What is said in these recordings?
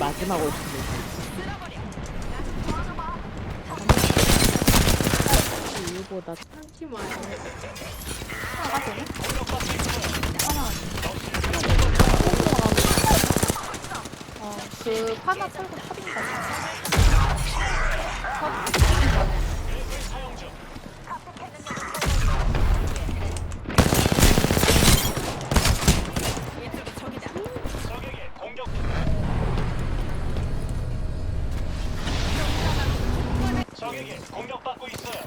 마지막으로 죽는 이유보다 한팀 와요. 하나가 되네? 어, 그 파나 털고 탑인가 적 적에게 공격받고 있어요.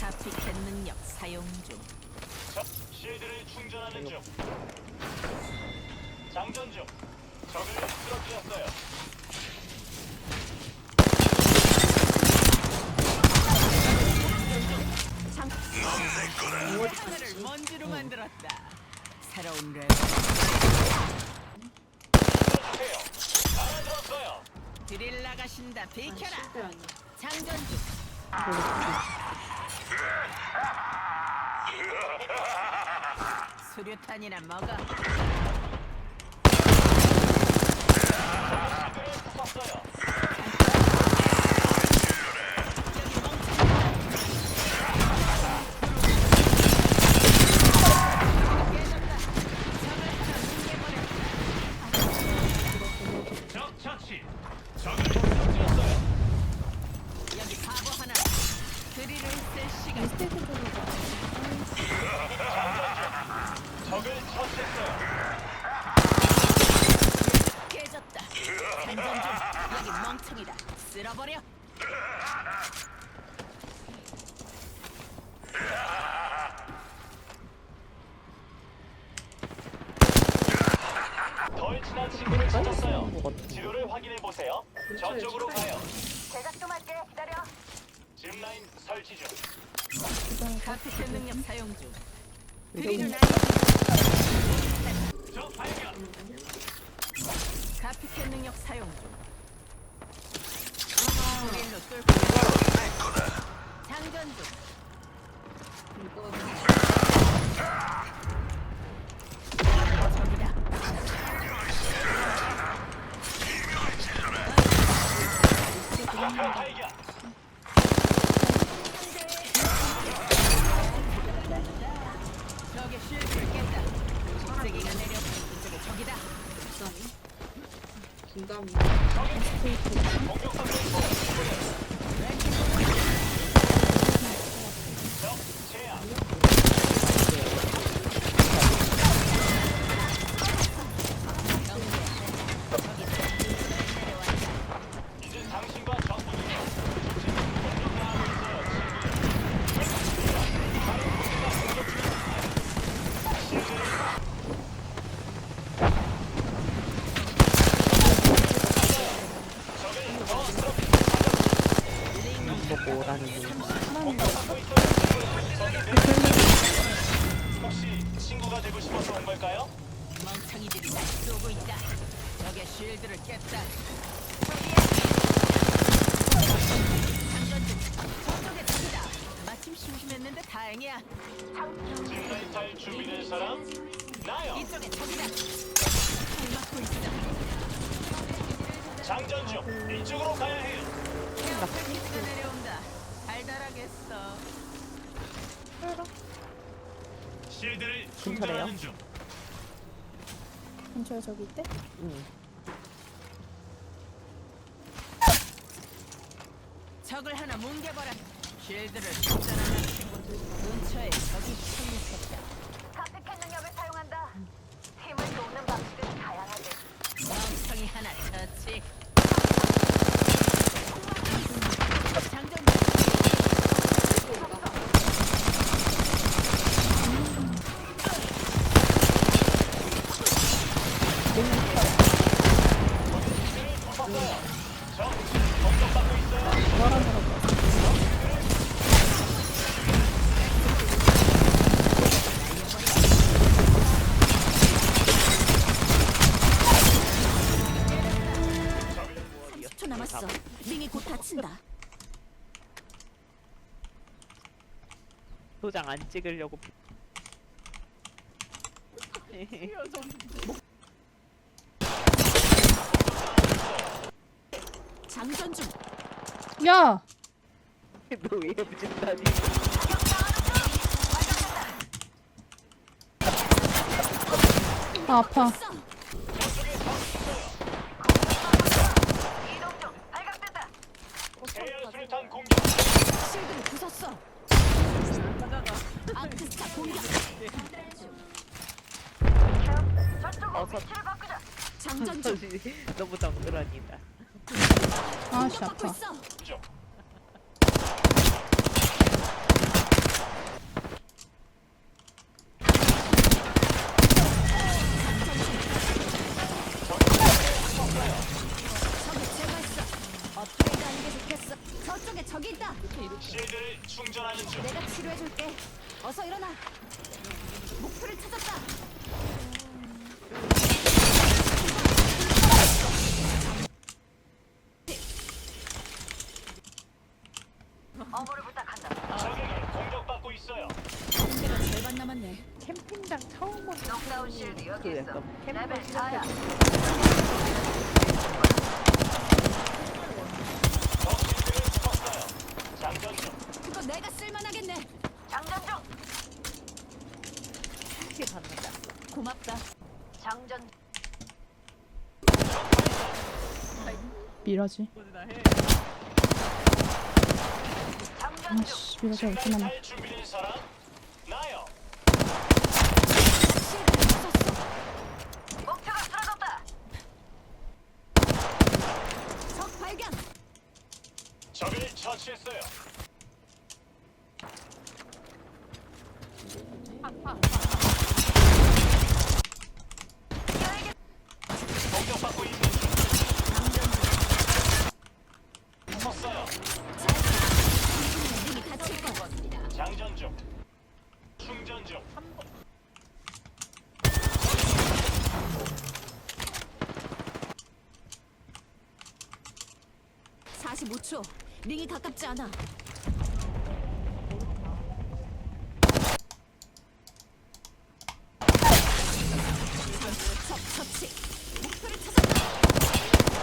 카피캣 능력 사용 중. 적 실드를 충전하는 중. 장전 중. 적을 쓰러뜨렸어요. 하늘을 먼지로 만들었다. 새로운. 알아들었어요. 드릴 나가신다. 비켜라. 아니야. 장전 중. 수류탄이나 먹어. 덜 친한 친구를 찾았어요. 지도를 확인해 보세요. 저쪽으로 가요. 제작 좀 할게. 기다려. 짚라인 설치 중. 카피캣 능력 사용 중. 날려. 적 발견. 카피캣 능력 사용 중. 뚫고. 장전 중. 장전 중. 이쪽으로 가야 해요. 기스가 내려온다. 달달하겠어. 실드를 충전하는 중. 근처에 저기 있대? 응. 적을 하나 뭉개버려. 쉴드를 충전하는 친구들. 근처에 적이 착륙했다. 카피캣 능력을 사용한다. 힘을 돋는 방식은 다양하지. 멍청이 하나 처 안 찍으려고. 장전 중. 야! 너왜 붙인다니? 아, 아파. 이동 중. 발각됐다. 에어 수류탄 공격. 실드를 부쉈어. 아크스타 공격. 저쪽으로 어서. 위치를 바꾸자. 장전 중. 너무 덩그러니다. 아씨, 공격받고 아파. 있어. 중. 적을 제거했어. 업그레이드 하는 게 좋겠어. 저쪽에 적이 있다. 실드를 충전하는 중. 내가 치료해줄게. 어서 일어나. 목표를 찾았다. 어무를 부탁한다. 적에게 공격받고 있어요. 공개가 절반 남았네. 캠핑장 처음 오는 녹다운 실드 여기 그. 약간 캠핑 레벨 시작할 4야. 적 실드를 쳤어요. 장전 중. 그거 내가 쓸만하겠네. 장전 중. 때 받는다. 고맙다. 장전. 미라지. 아씨, 미라지 어떻게 나나. 탈 준비된 사람? 나요. 실드를 부쉈어. 목표가 쓰러졌다. 적 발견. 적을 처치했어요. 공격받고 있는 중. 섰어요. 이미 다칠 거. 장전 중. 충전 중. 링이 가깝지 않아. 적 처치. 목표를 찾았다.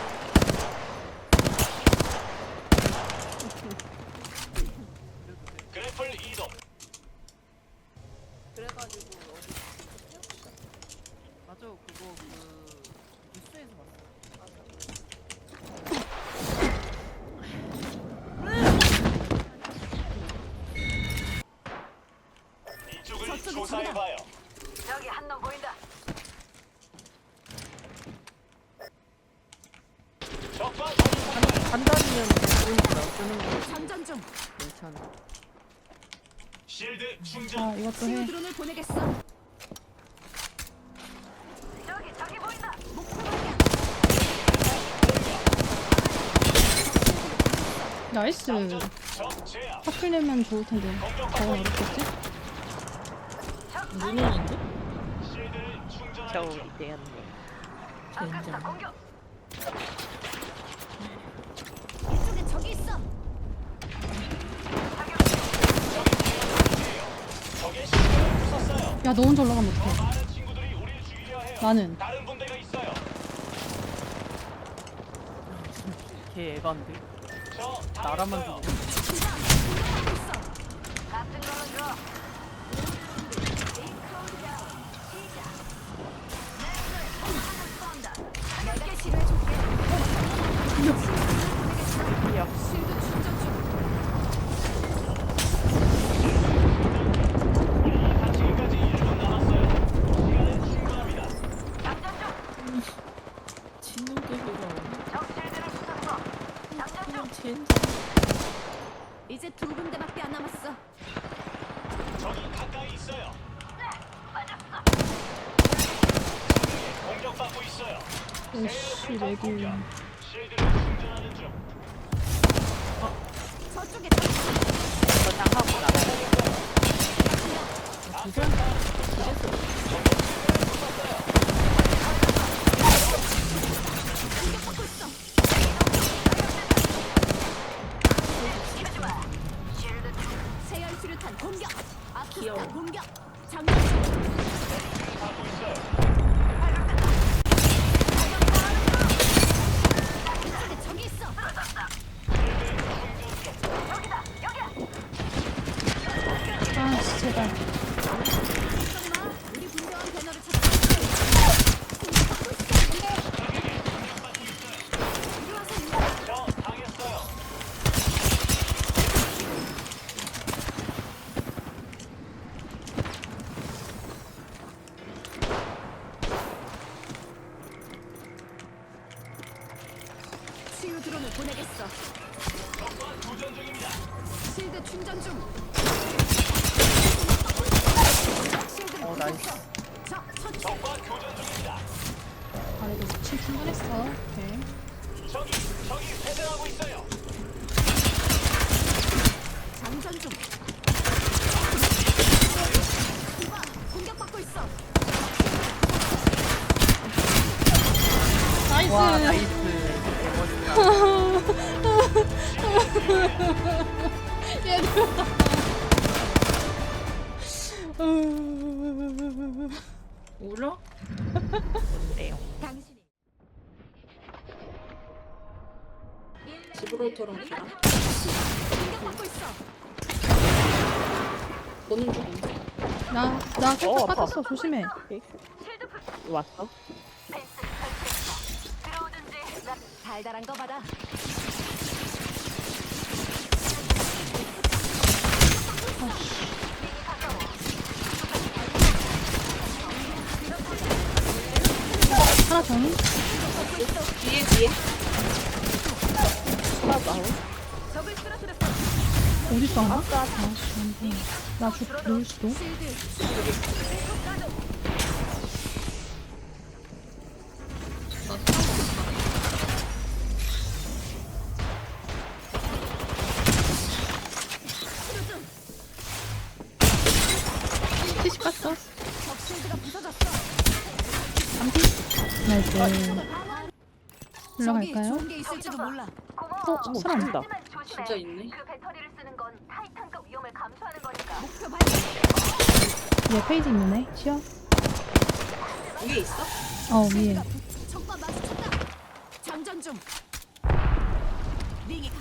그래플 이동. 그래가지고 어디 맞아 그거 그 뉴스에서 봤어. 이쪽을 저쪽에 조사해봐요. 저기 한 놈 보인다. 적과 접촉. 간단히는 보인다. 쓰는 거 장전 중. 괜찮아. 실드 충전. 아, 이것도 치유 해. 드론을 보내겠어. 저기 저기 보인다. 목표 발견. 나이스. 적 제압. 타클내면 좋을 텐데. 과연 어렵겠지? 실드를 충전하는 겨우 중. 이대였네. 아크스타 공격. 이쪽에 적이 있어. 적의 실드를 부쉈어요. 야, 너 혼자 올라가면 어떡해. 나는. 다른 분대가 있어요. 걔. 저 나라만 당했어요. 이제 두 군데밖에 안 남았어. 적이 가까이 있어요. 공격받고 있어요. 오씨. 실드를 충전하는 중. 저쪽에 적이 있어. 저장 하고 나가. 공격받고 아크스타 공격. 장전 중. 받고 있어요. 이쪽에 적이 있어. 드론을 보내겠어. 실드 충전 중. 어, 나이스. 중입니다. 아래도 칠 충분했어. 오케이. 장전 중. 울어? 네요. 당신이 집으로 돌아가라. 공격받고 있어. 너는 좀. 나, 나 살짝 어, 아파. 빠졌어. 조심해. 왔어? 달달한 거 받아. 하나 정리. 뒤에, 뒤에. 하나 나오. 어딨어, 하나? 나 죽, 놓을 수도. 올라갈까요? 좋은 게 있을지도 몰라. 고마워. 어, 사람. 하지만 조심해. 진짜 있네. 그 배터리를 쓰는 건 타이탄급 위험을 감수하는 거니까. 목표 발견. 얘 페이지 있는 애. 쉬어. 위에 있어? 어, 위에. 적과 마주쳤다. 장전 중. 링이.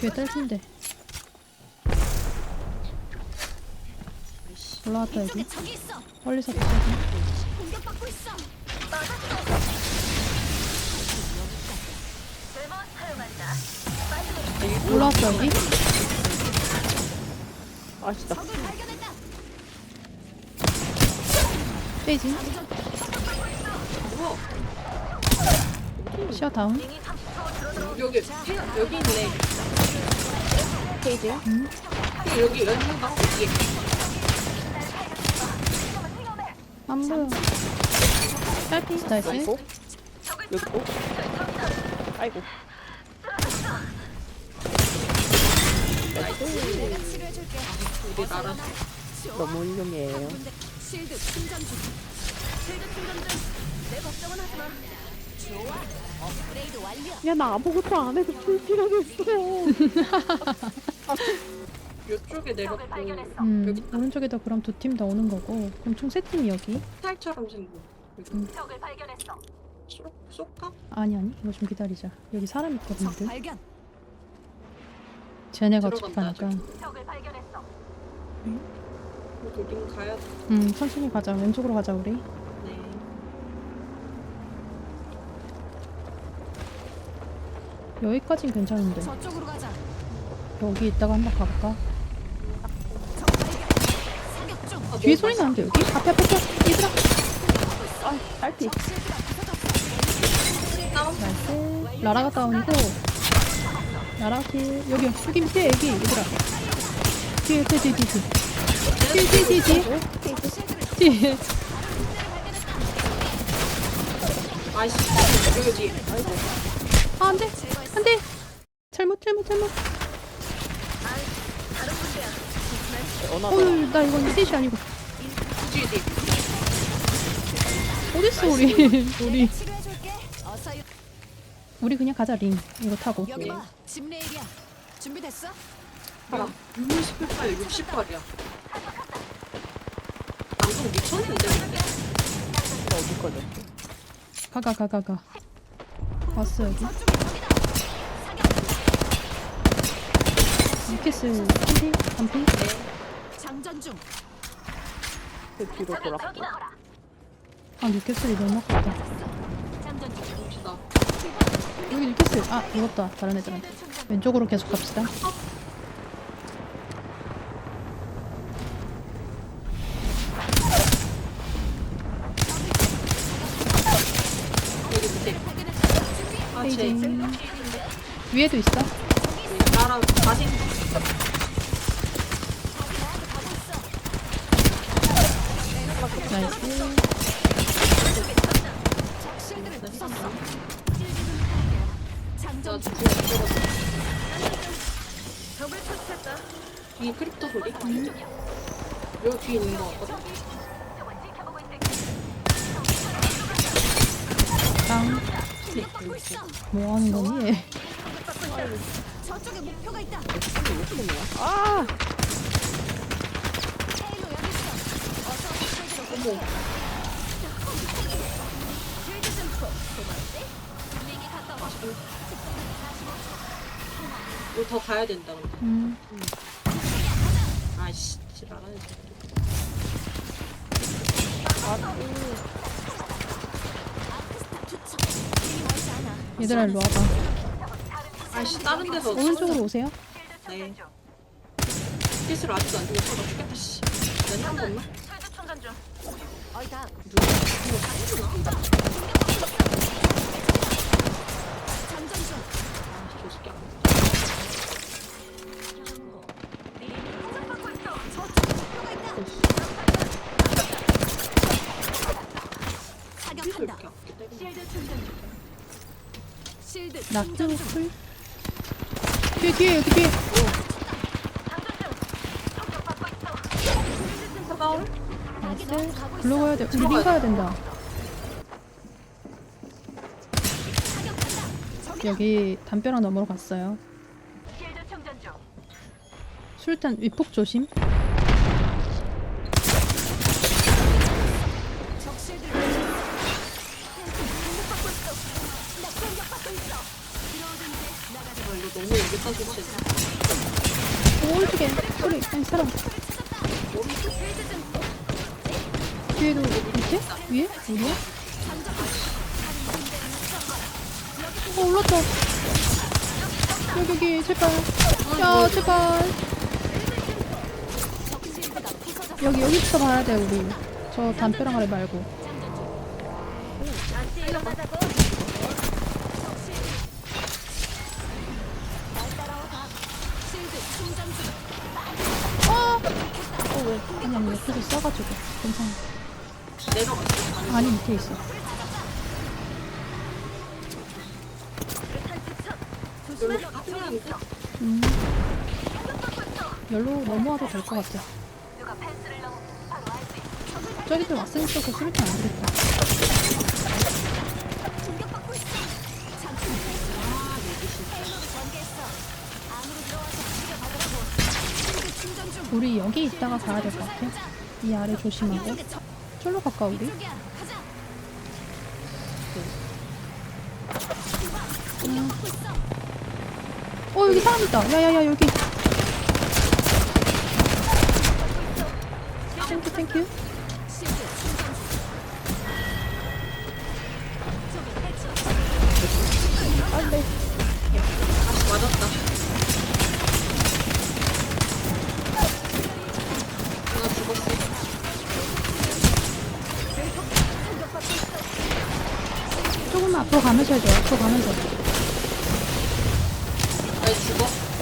뒤에 딸핀데. 올라왔다, 이쪽에 여기. 적이 있어. 멀리서 보자. 공격받고 있어. 올라왔어, 여기. 아시다. 페이지. 쉬어, 다운. 여기, 태, 여기 있네. 페이지야? 응. 여기. 여기. 안 보여. 딸피. 나이스. 여기고. 여기고. 아이고. 너무 훌륭해요. 야 나 아무것도 안 해도 불길하겠어. 이쪽에 내렸고. 음, 여기. 오른쪽에도 그럼 두 팀 다 오는 거고. 그럼 총 세 팀이 여기. 스타일처럼 생긴. 적을 발견했어. 쏙, 쏙까? 아니, 아니. 이거 좀 기다리자. 여기 사람 있거든, 적들 발견. 쟤네가 들어간다, 어차피 하니까. 적을 발견했어. 우리 링 가야 돼. 음, 천천히 가자. 왼쪽으로 가자, 우리. 네. 여기까진 괜찮은데. 저쪽으로 가자. 여기 있다가 한번 가볼까? 적 발견. 사격 중. 아, 뒤에 너무 소리 나는데, 여기? 앞에, 앞에, 앞에. 얘들아. 아 딸피. 나이스. 라라가 다운이고. 라라 킬. 여기, 여기 밑에, 여기. 얘들아. 뒤에, 뒤에, 뒤에, 뒤에. 뒤에, 뒤에, 뒤에, 뒤에. 뒤에. 아이씨. 여기 뒤에. 아, 안 돼. 안 돼. 잘못, 잘못, 잘못. 어휴, 나 이건 셋이 아니고. 뒤에, 뒤에. 어딨어, 우리. 우리. 치료해줄게. 어서 유- 우리 그냥 가자, 링. 이거 타고. 여기 봐. 집 내일이야. 준비됐어? 야, 68, 68이야. 방송 미쳤는데, 근데. 어디 거죠? 가, 가, 가, 가, 가. 왔어, 여기. 유캐스, 한피? 한피? 장전 중. 그 뒤로 돌았고. 아, 유캐스이 너무 아깝다. 여기 유캐스. 아, 이것도 다른 애들한테. 왼쪽으로 계속 갑시다. 페이징. 위에도 있어. 나랑 자신 나이스. 장전 중. 적을 처치했다. 뒤에 크립토 소리 여기 뒤에 있는 거 같거든 땅. 있어. 뭐 하는 거니? 얘? 저쪽에 목표가 있다. 아! 헤일로 여기 있어. 어서 실드로 어머 이 가까워. 우리 더 가야 된다 근데 음. 링이 멀지 않아. 얘들아 일로 와봐. 아이씨 다른 데서 오른쪽으로 오세요. 네 스트레스를 아직도 안 주고 서다 죽겠다 씨 한. 어이다. 누가 낙조. 풀. 뒤에 뒤에 여기 뒤에. 나이스. 글로. 가야 돼. 우리 링 가야 된다. 여기 담벼락 너머로 갔어요. 술탄 위폭 조심. 오, 오른쪽에 소리. 아니 사람. 뒤에도 밑에? 위에? 어디야? 어 올랐다. 여기 여기 제발. 야 제발. 여기 여기부터 봐야 돼 우리. 저 담벼락 아래 말고. 아니 아니 옆에서 싸가지고 괜찮아. 내려갔어 아니 밑에 있어. 음. 열로 넘어와도 될 것 같아. 저기들 왔으니까 그 수류탄 안 되겠다. 공 우리 여기 있다가 가야 될 것 같아. 이 아래 조심하고. 절로 갈까 우리? 음. 어 여기 사람 있다. 야야야 여기. 땡큐 땡큐. 가면서 해줘. 앞으로 가면서. 나 죽어